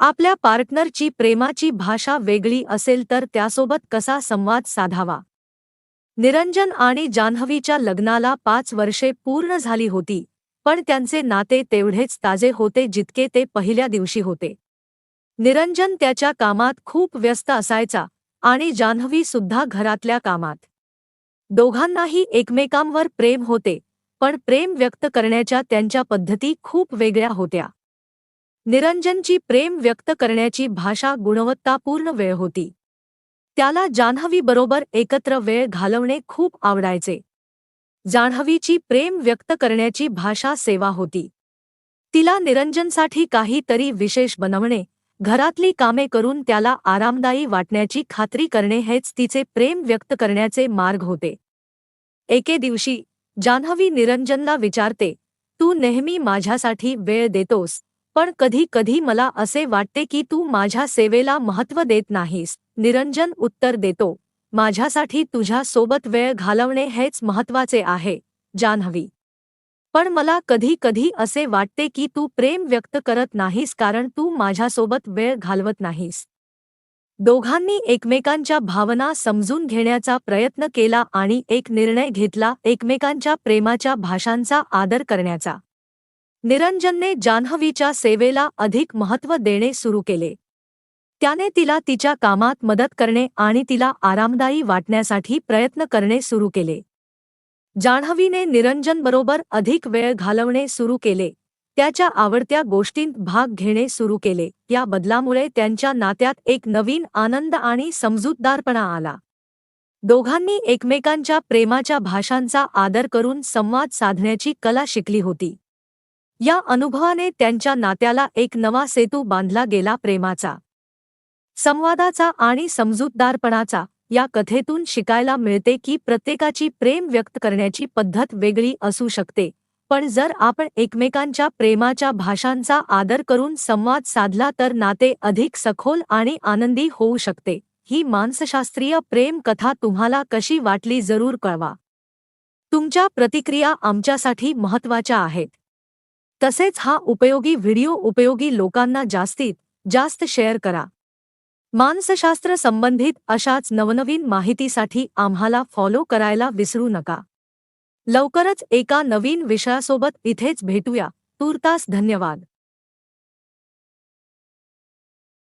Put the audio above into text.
आपल्या पार्टनरची प्रेमाची भाषा वेगळी असेल तर त्यासोबत कसा संवाद साधावा? निरंजन आणि जान्हवीच्या लग्नाला पाच वर्षे पूर्ण झाली होती पण त्यांचे नाते तेवढेच ताजे होते जितके ते पहिल्या दिवशी होते. निरंजन त्याच्या कामात खूप व्यस्त असायचा आणि जान्हवी सुद्धा घरातल्या कामात. दोघांनाही एकमेकांवर प्रेम होते पण प्रेम व्यक्त करण्याच्या त्यांच्या पद्धती खूप वेगळ्या होत्या. निरंजनची प्रेम व्यक्त करण्याची भाषा गुणवत्तापूर्ण वेळ होती. त्याला जान्हवीबरोबर एकत्र वेळ घालवणे खूप आवडायचे. जान्हवीची प्रेम व्यक्त करण्याची भाषा सेवा होती. तिला निरंजनसाठी काहीतरी विशेष बनवणे घरातली कामे करून त्याला आरामदायी वाटण्याची खात्री करणे हेच तिचे प्रेम व्यक्त करण्याचे मार्ग होते. एके दिवशी जान्हवी निरंजनला विचारते तू नेहमी माझ्यासाठी वेळ देतोस पण कधी कधी मला असे वाटते की तू माझ्या सेवेला महत्त्व देत नाहीस. निरंजन उत्तर देतो माझ्यासाठी तुझ्या सोबत वेळ घालवणे हेच महत्त्वाचे आहे जान्हवी पण मला कधी कधी असे वाटते की तू प्रेम व्यक्त करत नाहीस कारण तू माझ्यासोबत वेळ घालवत नाहीस. दोघांनी एकमेकांच्या भावना समजून घेण्याचा प्रयत्न केला आणि एक निर्णय घेतला एकमेकांच्या प्रेमाच्या भाषांचा आदर करण्याचा. निरंजनने जान्हवीच्या सेवेला अधिक महत्त्व देणे सुरू केले. त्याने तिला तिच्या कामात मदत करणे आणि तिला आरामदायी वाटण्यासाठी प्रयत्न करणे सुरू केले. जान्हवीने निरंजनबरोबर अधिक वेळ घालवणे सुरू केले. त्याच्या आवडत्या गोष्टींत भाग घेणे सुरू केले. या बदलामुळे त्यांच्या नात्यात एक नवीन आनंद आणि समजूतदारपणा आला. दोघांनी एकमेकांच्या प्रेमाच्या भाषांचा आदर करून संवाद साधण्याची कला शिकली होती. या अनुभवाने त्यांच्या नात्याला एक नवा सेतू बांधला गेला प्रेमाचा. संवादाचा आणि समजूतदारपणाचा या कथेतून शिकायला मिळते की प्रत्येकाची प्रेम व्यक्त करण्याची पद्धत वेगळी असू शकते पण जर आपण एकमेकांच्या प्रेमाच्या भाषांचा आदर करून संवाद साधला तर नाते अधिक सखोल आणि आनंदी होऊ शकते. ही मानसशास्त्रीय प्रेम कथा तुम्हाला कशी वाटली जरूर कळवा. तुमच्या प्रतिक्रिया आमच्यासाठी महत्त्वाच्या आहेत. तसेच हा उपयोगी व्हिडिओ उपयोगी लोकांना जास्तीत जास्त शेअर करा. मानसशास्त्र संबंधित अशाच नवनवीन माहितीसाठी आम्हाला फॉलो करायला विसरू नका. लवकरच एका नवीन विषयासोबत इथेच भेटूया. तूर्तास धन्यवाद.